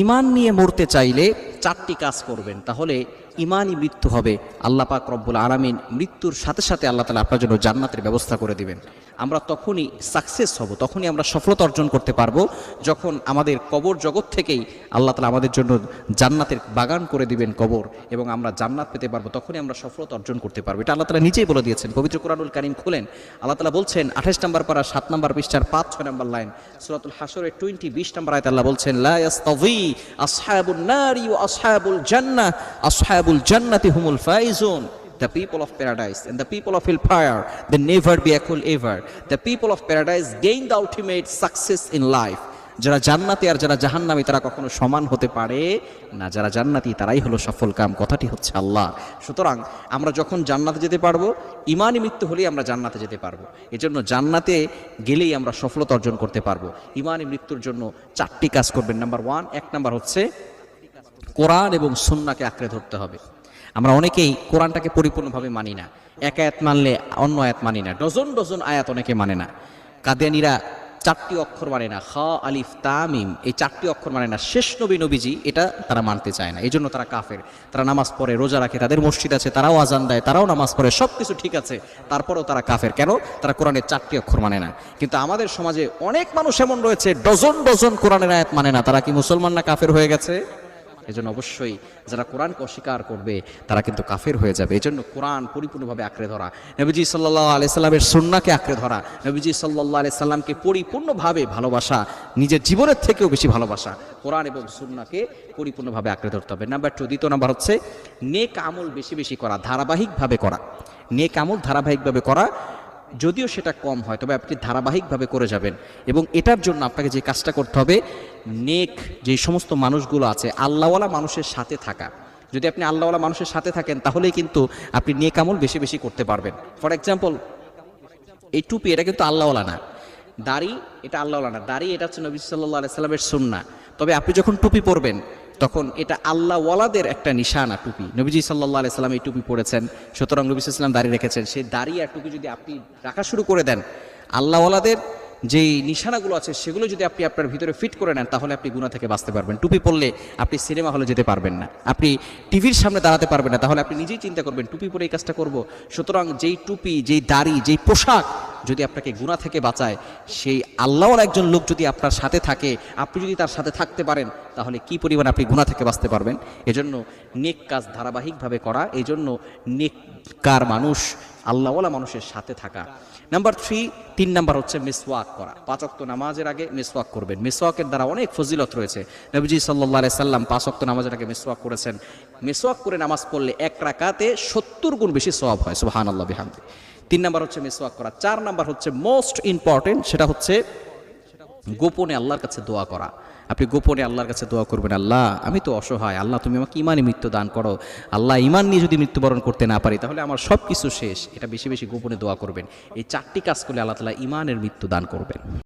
ইমান নিয়ে মরতে চাইলে চারটি কাজ করবেন। তাহলে ইমানই মৃত্যু হবে। আল্লাহ পাক রব্বুল আলামিন মৃত্যুর সাথে সাথে আল্লাহ তালা আপনার জন্য জান্নাতের ব্যবস্থা করে দিবেন। আমরা তখনই সাকসেস হব, তখনই আমরা সফলতা অর্জন করতে পারব, যখন আমাদের কবর জগৎ থেকেই আল্লাহ তালা আমাদের জন্য জান্নাতের বাগান করে দিবেন কবর এবং আমরা জান্নাত পেতে পারব, তখনই আমরা সফলতা অর্জন করতে পারব। এটা আল্লাহ তালা নিজেই বলে দিয়েছেন, পবিত্র কোরআনুল কারিম খুলেন। আল্লাহ তালা বলছেন, আঠাশ নম্বর পারা সাত নম্বর পৃষ্ঠার পাঁচ ছয় নম্বর লাইন, সুরাতুল হাসরের টোয়েন্টি বিশ নম্বর আয়ত আল্লাহ বলছেন নারি জান্নাহ আসহাবুল জান্নাতি হুমুল Faizun The people of paradise and the people of hellfire, they never be equal ever. The people of paradise gain the ultimate success in life. যারা জান্নাতি আর যারা জাহান্নামী তারা কখনো সমান হতে পারে না। যারা জান্নাতি তারাই হলো সফল কাম। কথাটি হচ্ছে আল্লাহ। সুতরাং আমরা যখন জান্নাতে যেতে পারব ইমানই মৃত্যু হলেই আমরা জান্নাতে যেতে পারব। এজন্য জান্নাতে গেলেই আমরা সফলতা অর্জন করতে পারব। ইমানই মৃত্যুর জন্য চারটি কাজ করবেন। নাম্বার ওয়ান এক নাম্বার হচ্ছে কোরআন এবং সুন্নাকে আঁকড়ে ধরতে হবে। আমরা অনেকেই কোরআনটাকে পরিপূর্ণভাবে মানি না। এক আয়াত মানলে অন্য আয়াত মানি না। ডজন ডজন আয়াত অনেকে মানে না। কাদিয়ানিরা চারটি অক্ষর মানে না। খ, আলিফ তামিম এই চারটি অক্ষর মানে না। শেষ নবী, নবীজি এটা তারা মানতে চায় না। এই জন্য তারা কাফের। তারা নামাজ পড়ে, রোজা রাখে, তাদের মসজিদ আছে, তারাও আজান দেয়, তারাও নামাজ পড়ে সব কিছু ঠিক আছে। তারপরেও তারা কাফের। কেন? তারা কোরআনের চারটি অক্ষর মানে না। কিন্তু আমাদের সমাজে অনেক মানুষ এমন রয়েছে, ডজন ডজন কোরআনের আয়াত মানে না। তারা কি মুসলমান না কাফের হয়ে গেছে? এজন্য অবশ্যই যারা কোরআনকে অস্বীকার করবে, তারা কিন্তু কাফের হয়ে যাবে। এজন্য কোরআন পরিপূর্ণভাবে আঁকড়ে ধরা। নবীজি সাল্লাহ আলাইসাল্লামের সুন্নাকে আঁকড়ে ধরা। নবীজি সাল্লাহ আলাইসাল্লামকে পরিপূর্ণভাবে ভালোবাসা, নিজের জীবনের থেকেও বেশি ভালোবাসা, কোরআন এবং সুন্নাকে পরিপূর্ণভাবে আঁকড়ে ধরতে হবে। নাম্বার টু দ্বিতীয় নাম্বার হচ্ছে, নেক আমল বেশি বেশি করা, ধারাবাহিকভাবে করা। নেক আমল ধারাবাহিকভাবে করা যদিও সেটা কম হয়, তবে আপনি ধারাবাহিকভাবে করে যাবেন। এবং এটার জন্য আপনাকে যে কাজটা করতে হবে, নেক যে সমস্ত মানুষগুলো আছে, আল্লাহওয়ালা মানুষের সাথে থাকা। যদি আপনি আল্লাহওয়ালা মানুষের সাথে থাকেন, তাহলেই কিন্তু আপনি নেক আমল বেশি বেশি করতে পারবেন। ফর এক্সাম্পল এই টুপি, এটা কিন্তু আল্লাহওয়ালা না। দাড়ি, এটা আল্লাহওয়ালা না। দাড়ি, এটা হচ্ছে নবী সাল্লাহ আলাইসাল্লামের সুন্না তবে আপনি যখন টুপি পরবেন তখন এটা আল্লাহওয়ালাদের একটা নিশানা টুপি। নবীজি সাল্লাহ আলাইসাল্লাম এই টুপি পরেছেন। সুতরাং নবী সাল্লাম দাঁড়িয়ে রেখেছেন। সেই দাড়ি আর টুপি যদি আপনি রাখা শুরু করে দেন আল্লাহওয়ালাদের যেই নিশানাগুলো আছে, সেগুলো যদি আপনি আপনার ভিতরে ফিট করে নেন, তাহলে আপনি গুণা থেকে বাঁচতে পারবেন। টুপি পরলে আপনি সিনেমা হলে যেতে পারবেন না। আপনি টিভির সামনে দাঁড়াতে পারবেন না। তাহলে আপনি নিজেই চিন্তা করবেন, টুপি পরে এই কাজটা করব। সুতরাং যেই টুপি, যেই দাড়ি, যেই পোশাক যদি আপনাকে গুণা থেকে বাঁচায়, সেই আল্লাহর একজন লোক যদি আপনার সাথে থাকে, আপনি যদি তার সাথে থাকতে পারেন, তাহলে কি পরিমাণ আপনি গুণা থেকে বাঁচতে পারবেন? এজন্য নেক কাজ ধারাবাহিকভাবে করা এই জন্য নেককার মানুষ, আল্লাহওয়ালা মানুষের সাথে থাকা। নাম্বার থ্রি তিন নাম্বার হচ্ছে মিসওয়াক করা। পাঁচক্ত নামাজের আগে মিসওয়াক করবেন। মিসওয়াকের দ্বারা অনেক ফজিলত রয়েছে। নবীজি সাল্লাহ সাল্লাম পাঁচক্ত নামাজের আগে মিসওয়াক করেছেন। মিসওয়াক করে নামাজ পড়লে এক রাকাতে সত্তর গুণ বেশি সওয়াব হয় সুবাহান আল্লাহ বিহামদি। তিন নাম্বার হচ্ছে মিসওয়াক করা। চার নাম্বার হচ্ছে মোস্ট ইম্পর্টেন্ট সেটা হচ্ছে গোপনে আল্লাহর কাছে দোয়া করা। আপনি গোপনে আল্লাহর কাছে দোয়া করবেন, আল্লাহ, আমি তো অসহায়। আল্লাহ, তুমি আমাকে ইমানে মৃত্যু দান করো। আল্লাহ, ইমান নিয়ে যদি মৃত্যুবরণ করতে না পারি, তাহলে আমার সব কিছু শেষ। এটা বেশি বেশি গোপনে দোয়া করবেন। এই চারটি কাজ করলে আল্লাহ তালা ইমানের মৃত্যু দান করবেন।